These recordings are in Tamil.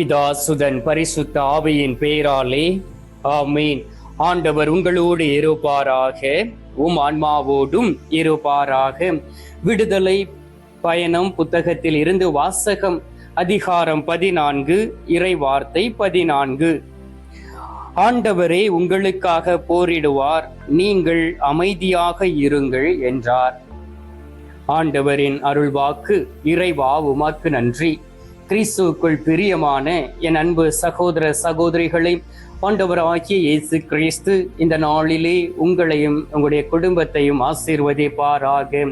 பிதா சுதன் பரிசுத்த ஆவியின் பெயராலே ஆமீன். ஆண்டவர் உங்களோடு இருப்பாராக. உம் ஆன்மாவோடும் இருப்பாராக. விடுதலை பயணம் புத்தகத்தில் இருந்து வாசகம் அதிகாரம் பதினான்கு இறை வார்த்தை பதினான்கு. ஆண்டவரே உங்களுக்காக போரிடுவார். நீங்கள் அமைதியாக இருங்கள் என்றார். ஆண்டவரின் அருள்வாக்கு இறைவா உமக்கு நன்றி. கிறிஸ்துவுக்குள் பிரியமான என் அன்பு சகோதர சகோதரிகளை ஆண்டவராகிய இயேசு கிறிஸ்து இந்த நாளிலே உங்களையும் உங்களுடைய குடும்பத்தையும் ஆசீர்வதிப்பாராக.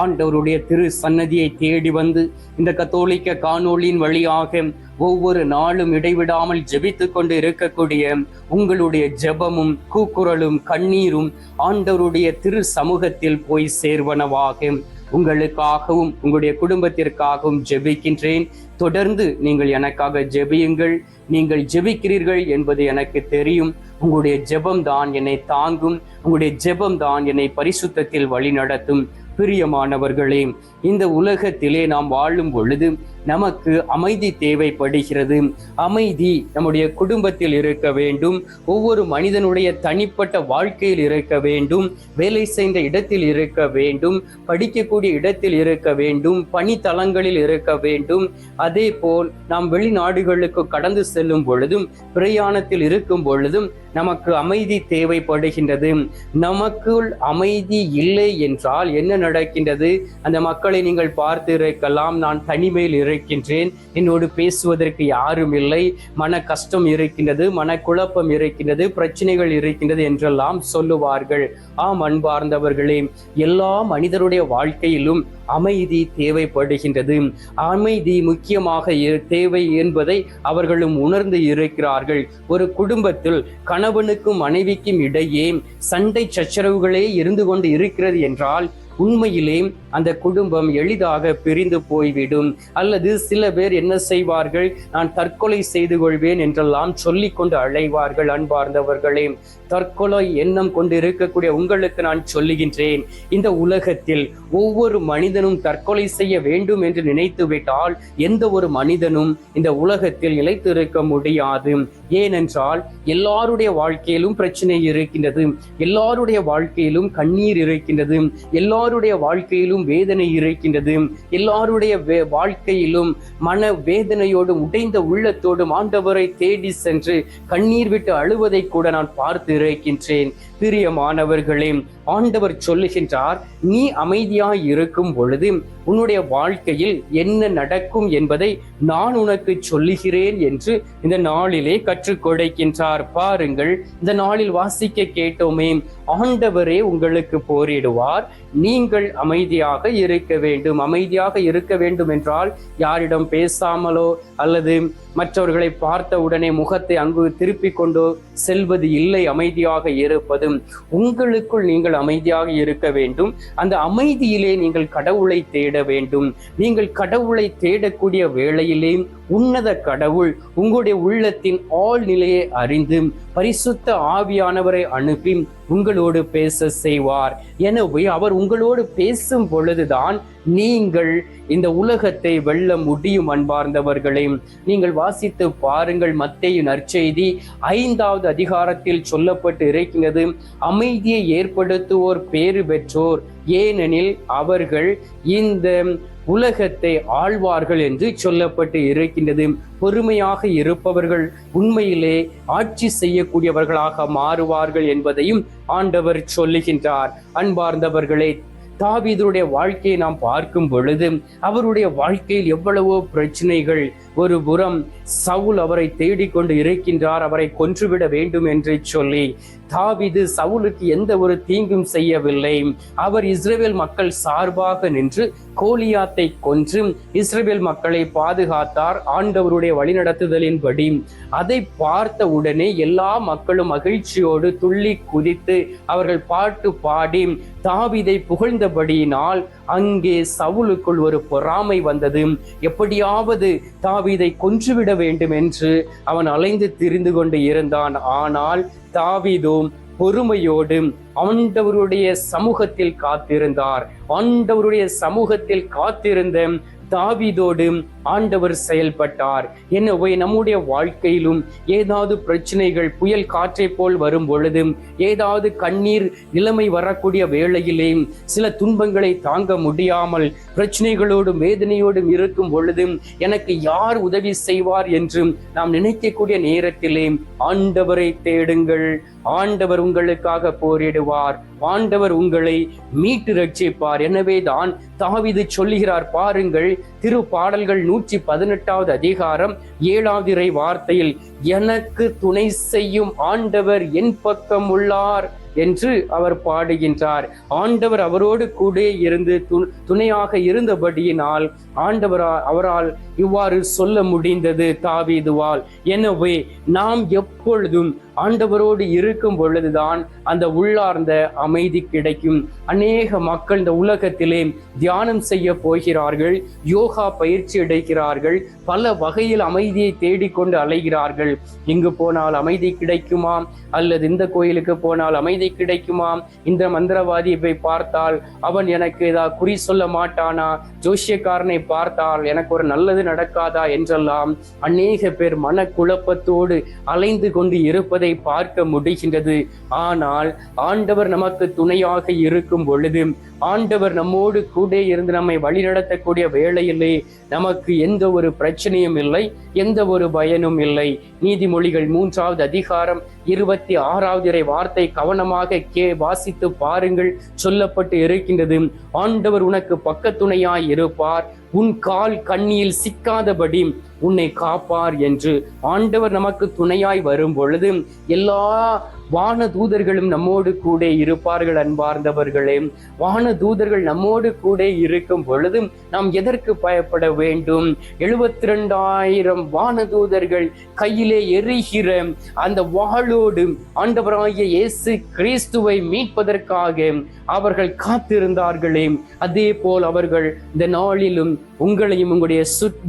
ஆண்டவருடைய திரு சன்னதியை தேடி வந்து இந்த கத்தோலிக்க காணொளியின் வழியாக ஒவ்வொரு நாளும் இடைவிடாமல் ஜெபித்து கொண்டு இருக்கக்கூடிய உங்களுடைய ஜெபமும் கூக்குரலும் கண்ணீரும் ஆண்டவருடைய திரு சமூகத்தில் போய் சேர்வனவாகும். உங்களுக்காகவும் உங்களுடைய குடும்பத்திற்காகவும் ஜெபிக்கின்றேன். தொடர்ந்து நீங்கள் எனக்காக ஜெபியுங்கள். நீங்கள் ஜெபிக்கிறீர்கள் என்பது எனக்கு தெரியும். உங்களுடைய ஜெபம் தான் என்னை தாங்கும். உங்களுடைய ஜெபம் தான் என்னை பரிசுத்தத்தில் வழிநடத்தும். பிரியமானவர்களே இந்த உலகத்திலே நாம் வாழும் பொழுது நமக்கு அமைதி தேவைப்படுகிறது. அமைதி நம்முடைய குடும்பத்தில் இருக்க வேண்டும். ஒவ்வொரு மனிதனுடைய தனிப்பட்ட வாழ்க்கையில் இருக்க வேண்டும். வேலை செய்த இடத்தில் இருக்க வேண்டும். படிக்கக்கூடிய இடத்தில் இருக்க வேண்டும். பணித்தலங்களில் இருக்க வேண்டும். அதே போல் நாம் வெளிநாடுகளுக்கு கடந்து செல்லும் பொழுதும் பிரயாணத்தில் இருக்கும் பொழுதும் நமக்கு அமைதி தேவைப்படுகின்றது. நமக்குள் அமைதி இல்லை என்றால் என்ன நடக்கின்றது? அந்த மக்களை நீங்கள் பார்த்து இருக்கலாம் நான் தனிமையில் இருக்கின்றேன். என்னோடு பேசுவதற்கு யாரும் இல்லை. மன கஷ்டம் இருக்கின்றது மனக்குழப்பம் இருக்கின்றது பிரச்சனைகள் இருக்கின்றது என்றெல்லாம் சொல்லுவார்கள். ஆம் அன்பார்ந்தவர்களே எல்லா மனிதருடைய வாழ்க்கையிலும் அமைதி தேவைப்படுகின்றது. அமைதி முக்கியமாக தேவை என்பதை அவர்களும் உணர்ந்து இருக்கிறார்கள். ஒரு குடும்பத்தில் கணவனுக்கும் மனைவிக்கும் இடையே சண்டை சச்சரவுகளே இருந்து கொண்டு இருக்கிறது என்றால் உண்மையிலே அந்த குடும்பம் எளிதாக பிரிந்து போய்விடும். அல்லது சில பேர் என்ன செய்வார்கள்? நான் தற்கொலை செய்து கொள்வேன் என்றெல்லாம் சொல்லிக்கொண்டு அழைவார்கள் அன்பார்ந்தவர்களே. தற்கொலை எண்ணம் கொண்டு இருக்கக்கூடிய உங்களுக்கு நான் சொல்லுகின்றேன். இந்த உலகத்தில் ஒவ்வொரு மனிதனும் தற்கொலை செய்ய வேண்டும் என்று நினைத்து விட்டால் எந்த ஒரு மனிதனும் இந்த உலகத்தில் நிலைத்திருக்க முடியாது. ஏனென்றால் எல்லாருடைய வாழ்க்கையிலும் பிரச்சனை இருக்கின்றது. எல்லாருடைய வாழ்க்கையிலும் கண்ணீர் இருக்கின்றது. எல்லாருடைய வாழ்க்கையிலும் வேதனை இருக்கின்றது. எல்லாருடைய வே- வாழ்க்கையிலும் மன வேதனையோடும் உடைந்த உள்ளத்தோடும் ஆண்டவரை தேடி சென்று கண்ணீர் விட்டு அழுவதை கூட நான் பார்த்து இருக்கின்றேன். பிரியமானவர்களே ஆண்டவர் சொல்லுகின்றார் நீ அமைதியாய் இருக்கும் பொழுது உன்னுடைய வாழ்க்கையில் என்ன நடக்கும் என்பதை நான் உனக்கு சொல்லுகிறேன் என்று இந்த நாளிலே கற்றுக் கொடுக்கின்றார். பாருங்கள் இந்த நாளில் வாசிக்க கேட்டோமே ஆண்டவரே உங்களுக்கு போரிடுவார். நீங்கள் அமைதியாக இருக்க வேண்டும். அமைதியாக இருக்க வேண்டும் என்றால் யாரிடம் பேசாமலோ அல்லது மற்றவர்களை பார்த்த உடனே முகத்தை அங்கு திருப்பி கொண்டோ செல்வது இல்லை. அமைதியாக இருப்பதும் உங்களுக்குள் நீங்கள் அமைதியாக இருக்க வேண்டும். அந்த அமைதியிலே நீங்கள் கடவுளை தேட வேண்டும். நீங்கள் கடவுளை தேடக்கூடிய வேளையிலே உன்னத கடவுள் உங்களுடைய உள்ளத்தின் ஆள் நிலையை அறிந்து பரிசுத்த ஆவியானவரை அனுப்பி உங்களோடு பேச செய்வார். எனவே அவர் உங்களோடு பேசும் பொழுதுதான் நீங்கள் இந்த உலகத்தை வெல்ல முடியும் அன்பார்ந்தவர்களே. நீங்கள் வாசித்து பாருங்கள் மத்தேயு நற்செய்தி ஐந்தாவது அதிகாரத்தில் சொல்லப்பட்டு இருக்கிறது. அமைதியை ஏற்படுத்துவோர் பேறு பெற்றோர். ஏனெனில் அவர்கள் இந்த உலகத்தை ஆழ்வார்கள் என்று சொல்லப்பட்டு இருக்கின்றது. பொறுமையாக இருப்பவர்கள் உண்மையிலே ஆட்சி செய்யக்கூடியவர்களாக மாறுவார்கள் என்பதையும் ஆண்டவர் சொல்லுகின்றார். அன்பார்ந்தவர்களே தாவிதருடைய வாழ்க்கையை நாம் பார்க்கும் பொழுது அவருடைய வாழ்க்கையில் எவ்வளவோ பிரச்சனைகள் ஒரு புறம் சவுல் அவரை தேடிக்கொண்டு இருக்கின்றார் அவரை கொன்றுவிட வேண்டும் என்று சொல்லி தாவிது சவுலுக்கு எந்த ஒரு தீங்கும் செய்யவில்லை. அவர் இஸ்ரேல் மக்கள் சார்பாக நின்று கோலியாத்தை கொன்று இஸ்ரேல் மக்களை பாதுகாத்தார் ஆண்டவருடைய வழிநடத்துதலின்படி. அதை பார்த்த உடனே எல்லா மக்களும் மகிழ்ச்சியோடு துள்ளி குதித்து அவர்கள் பாட்டு பாடி தாவிதை புகழ்ந்தபடியினால் அங்கே சவுலுக்குள் ஒரு பொறாமை வந்தது. எப்படியாவது தாவீதை கொன்றுவிட வேண்டும் என்று அவன் அலைந்து திரிந்து கொண்டு இருந்தான். ஆனால் தாவீதும் பொறுமையோடு ஆண்டவருடைய சமூகத்தில் காத்திருந்தார். ஆண்டவருடைய சமூகத்தில் காத்திருந்த தாவீதோடு ஆண்டவர் செயல்பட்டார். எனவே நம்முடைய வாழ்க்கையிலும் ஏதாவது பிரச்சனைகள் புயல் காற்றை போல் வரும் பொழுதும் ஏதாவது கண்ணீர் நிலைமை வரக்கூடிய வேளையிலே சில துன்பங்களை தாங்க முடியாமல் பிரச்சனைகளோடும் வேதனையோடும் இருக்கும் பொழுதும் எனக்கு யார் உதவி செய்வார் என்றும் நாம் நினைக்கக்கூடிய நேரத்திலே ஆண்டவரை தேடுங்கள். ஆண்டவர் உங்களுக்காக போரிடுவார். ஆண்டவர் உங்களை மீட்டு ரட்சிப்பார். எனவே தான் தாவிது சொல்லுகிறார் பாருங்கள் திரு பாடல்கள் நூற்றி பதினெட்டாவது அதிகாரம் ஏழாவது இறை வார்த்தையில் எனக்கு துணை செய்யும் ஆண்டவர் என் பக்கம் உள்ளார் என்று அவர் பாடுகின்றார். ஆண்டவர் அவரோடு கூட இருந்து துணையாக இருந்தபடியினால் ஆண்டவரா அவரால் இவ்வாறு சொல்ல முடிந்தது தாவீதுவால். எனவே நாம் எப்பொழுதும் ஆண்டவரோடு இருக்கும் பொழுதுதான் அந்த உள்ளார்ந்த அமைதி கிடைக்கும். அநேக மக்கள் இந்த உலகத்திலே தியானம் செய்ய போகிறார்கள் யோகா பயிற்சி அடைக்கிறார்கள் பல வகையில் அமைதியை தேடிக்கொண்டு அலைகிறார்கள். இங்கு போனால் அமைதி கிடைக்குமா? அல்லது இந்த கோயிலுக்கு போனால் அமைதி கிடைக்குமா? இந்த மந்திரவாதியை போய் பார்த்தால் அவன் எனக்கு ஏதாவது குறி சொல்ல மாட்டானா? ஜோசியக்காரனை பார்த்தால் எனக்கு ஒரு நல்லது நடக்காதா? என்றெல்லாம் அநேக பேர் மனக்குழப்பத்தோடு அலைந்து கொண்டு இருப்பது பார்க்க முடிகின்றது. ஆனால் ஆண்டவர் நமக்கு துணையாக இருக்கும் பொழுது ஆண்டவர் நம்மோடு கூட இருந்து நம்மை வழிநடத்தக்கூடிய வேளையிலே நமக்கு எந்த ஒரு பிரச்சனையும் இல்லை எந்த ஒரு பயனும் இல்லை. நீதிமொழிகள் மூன்றாவது அதிகாரம் இருபத்தி ஆறாவது இறை வார்த்தை கவனமாக கே வாசித்து பாருங்கள். சொல்லப்பட்டு இருக்கின்றது ஆண்டவர் உனக்கு பக்கத்துணையாய் இருப்பார் உன் கால் கண்ணியில் சிக்காதபடி உன்னை காப்பார் என்று. ஆண்டவர் நமக்கு துணையாய் வரும் பொழுது எல்லா வான தூதர்களும் நம்மோடு கூட இருப்பார்கள் அன்பார்ந்தவர்களே. வான தூதர்கள் நம்மோடு கூட இருக்கும் பொழுது நாம் எதற்கு பயப்பட வேண்டும்? எழுபத்தி ரெண்டாயிரம் வான தூதர்கள் கையிலே எரிகிற அந்த வாளோடு ஆண்டவராகிய இயேசு கிறிஸ்துவை மீட்பதற்காக அவர்கள் காத்திருந்தார்களே. அதே போல் அவர்கள் இந்த நாளிலும் உங்களையும் உங்களுடைய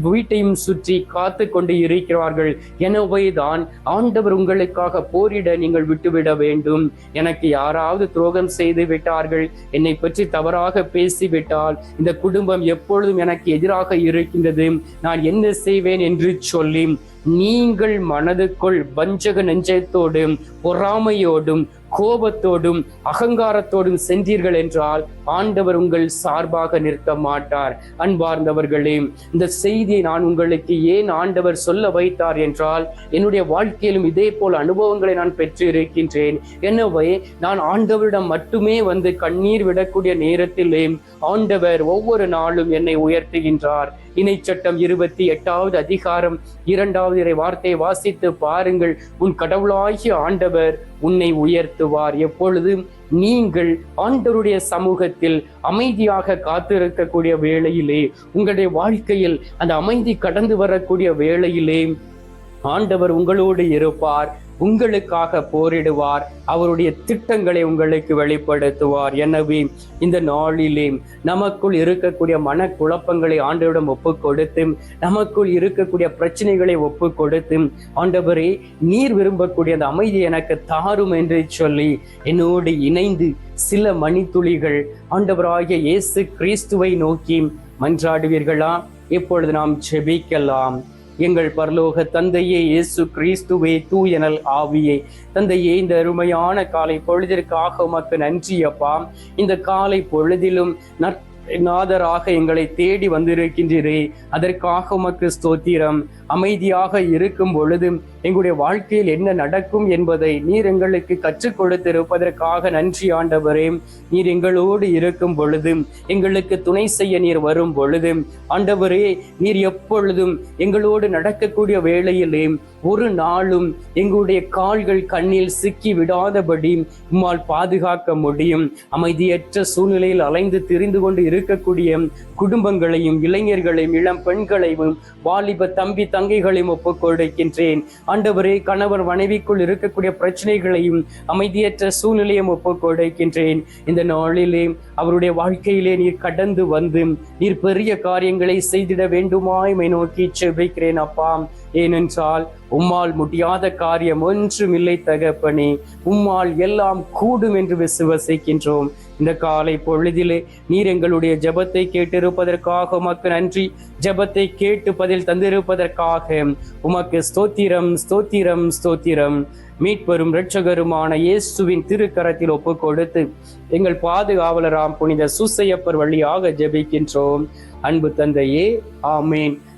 வீட்டையும் சுற்றி காத்து கொண்டு இருக்கிறார்கள். எனவே தான் ஆண்டவர் உங்களுக்காக போரிட நீங்கள் விட்டு விட வேண்டும். எனக்கு யாராவது துரோகம் செய்து விட்டார்கள். என்னை பற்றி தவறாக பேசிவிட்டால் இந்த குடும்பம் எப்பொழுதும் எனக்கு எதிராக இருக்கின்றது. நான் என்ன செய்வேன் என்று சொல்லி நீங்கள் மனதுக்குள் வஞ்சக நெஞ்சத்தோடும் பொறாமையோடும் கோபத்தோடும் அகங்காரத்தோடும் சென்றீர்கள் என்றால் ஆண்டவர் உங்கள் சார்பாக நிற்க மாட்டார். அன்பார்ந்தவர்களே இந்த செய்தியை நான் உங்களுக்கு ஏன் ஆண்டவர் சொல்ல வைத்தார் என்றால் என்னுடைய வாழ்க்கையிலும் இதே போல் அனுபவங்களை நான் பெற்று இருக்கின்றேன் எனவே நான் ஆண்டவரிடம் மட்டுமே வந்து கண்ணீர் விடக்கூடிய நேரத்திலே ஆண்டவர் ஒவ்வொரு நாளும் என்னை உயர்த்துகின்றார். இணை சட்டம் இருபத்தி எட்டாவது அதிகாரம் இரண்டாவது இறை வார்த்தையை வாசித்து பாருங்கள். உன் கடவுளாகிய ஆண்டவர் உன்னை உயர்த்துவார் எப்பொழுதும் நீங்கள் ஆண்டவருடைய சமூகத்தில் அமைதியாக காத்திருக்கக்கூடிய வேளையிலே உங்களுடைய வாழ்க்கையில் அந்த அமைதி கடந்து வரக்கூடிய வேளையிலே ஆண்டவர் உங்களோடு இருப்பார். உங்களுக்காக போரிடுவார். அவருடைய திட்டங்களை உங்களுக்கு வெளிப்படுத்துவார். எனவே இந்த நாளிலே நமக்குள் இருக்கக்கூடிய மனக்குழப்பங்களை ஆண்டவரிடம் ஒப்பு கொடுத்து நமக்குள் இருக்கக்கூடிய பிரச்சனைகளை ஒப்பு கொடுத்து ஆண்டவரே நீர் விரும்பக்கூடிய அந்த அமைதி எனக்கு தாரும் என்று சொல்லி என்னோடு இணைந்து சில மணித்துளிகள் ஆண்டவராகிய இயேசு கிறிஸ்துவை நோக்கி மன்றாடுவீர்களா? இப்பொழுது நாம் செபிக்கலாம் எங்கள் பரலோக தந்தையே இயேசு கிறிஸ்துவே தூயனல் ஆவியே. தந்தையே இந்த அருமையான காலை பொழுதிற்காக உமக்கு நன்றி அப்பா. இந்த காலை பொழுதிலும் நற் நாதராக எங்களை தேடி வந்திருக்கின்றீரே. அதற்காக உமக்கு ஸ்தோத்திரம். அமைதியாக இருக்கும் பொழுது எங்களுடைய வாழ்க்கையில் என்ன நடக்கும் என்பதை நீர் எங்களுக்கு கற்றுக் கொடுத்திருப்பதற்காக நன்றி ஆண்டவரே. நீர் எங்களோடு இருக்கும் பொழுதும் எங்களுக்கு துணை செய்ய நீர் வரும் பொழுதும் ஆண்டவரே நீர் எப்பொழுதும் எங்களோடு நடக்கக்கூடிய வேளையிலே ஒரு நாளும் எங்களுடைய கால்கள் கண்ணில் சிக்கி விடாதபடி உம்மால் பாதுகாக்க முடியும். அமைதியற்ற சூழ்நிலையில் அலைந்து திரிந்து கொண்டு இருக்கக்கூடிய குடும்பங்களையும் இளைஞர்களையும் இளம் பெண்களையும் வாலிப தம்பி தங்கைகளையும் ஒப்புக் கொடுக்கின்றேன் ஆண்டவரே கணவர் மனைவிக்குள் இருக்கக்கூடிய பிரச்சனைகளையும் அமைதியற்ற சூழ்நிலையும் ஒப்புக் கொடுக்கின்றேன். இந்த நாளிலே அவருடைய வாழ்க்கையிலே நீர் கடந்து வந்து நீர் பெரிய காரியங்களை செய்திட வேண்டுமாய் நோக்கி செபிக்கிறேன் அப்பா. ஏனென்றால் உம்மால் முடியாத காரியம் ஒன்றும் இல்லை தகப்பனே. உம்மால் எல்லாம் கூடும் என்று விசுவசிக்கின்றோம். இந்த காலை பொழுதிலே நீர் எங்களுடைய ஜெபத்தை கேட்டிருப்பதற்காக உமக்கு நன்றி. ஜெபத்தை கேட்டு பதில் தந்திருப்பதற்காக உமக்கு ஸ்தோத்திரம் ஸ்தோத்திரம் ஸ்தோத்திரம். மீட்பெரும் இரட்சகருமான இயேசுவின் திருக்கரத்தில் ஒப்பு கொடுத்து எங்கள் பாதுகாவலராம் புனித சுசையப்பர் வழியாக ஜெபிக்கின்றோம். அன்பு தந்தையே ஆமேன்.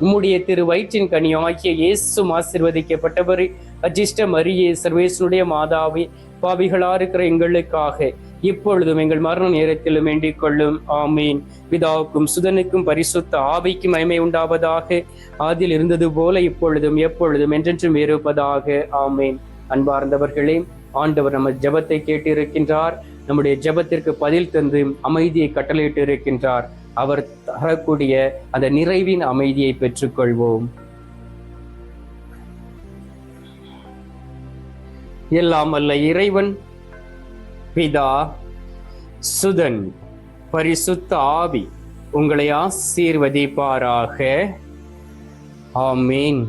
உம்முடைய திரு வயிற்றின் கனி ஆகிய இயேசும் ஆசிர்வதிக்கப்பட்டவர். அஜிஷ்ட மரியே சர்வேசனுடைய மாதாவே பாவிகளா இருக்கிற எங்களுக்காக இப்பொழுதும் எங்கள் மரண நேரத்திலும் வேண்டிக் கொள்ளும். ஆமீன். பிதாவுக்கும் சுதனுக்கும் பரிசுத்த ஆவிக்கும் மயமை உண்டாவதாக. அதில் இருந்தது போல இப்பொழுதும் எப்பொழுதும் என்றென்றும் இருப்பதாக ஆமீன். அன்பார்ந்தவர்களே ஆண்டவர் நமது ஜெபத்தை கேட்டிருக்கின்றார். நம்முடைய ஜெபத்திற்கு பதில் தந்து அமைதியை கட்டளையிட்டு இருக்கின்றார். அவர் தரக்கூடிய அந்த நிறைவின் அமைதியை பெற்றுக்கொள்வோம். எல்லாம் அல்ல இறைவன் பிதா சுதன் பரிசுத்த ஆவி உங்களை ஆசீர்வதிப்பாராக. ஆமீன்.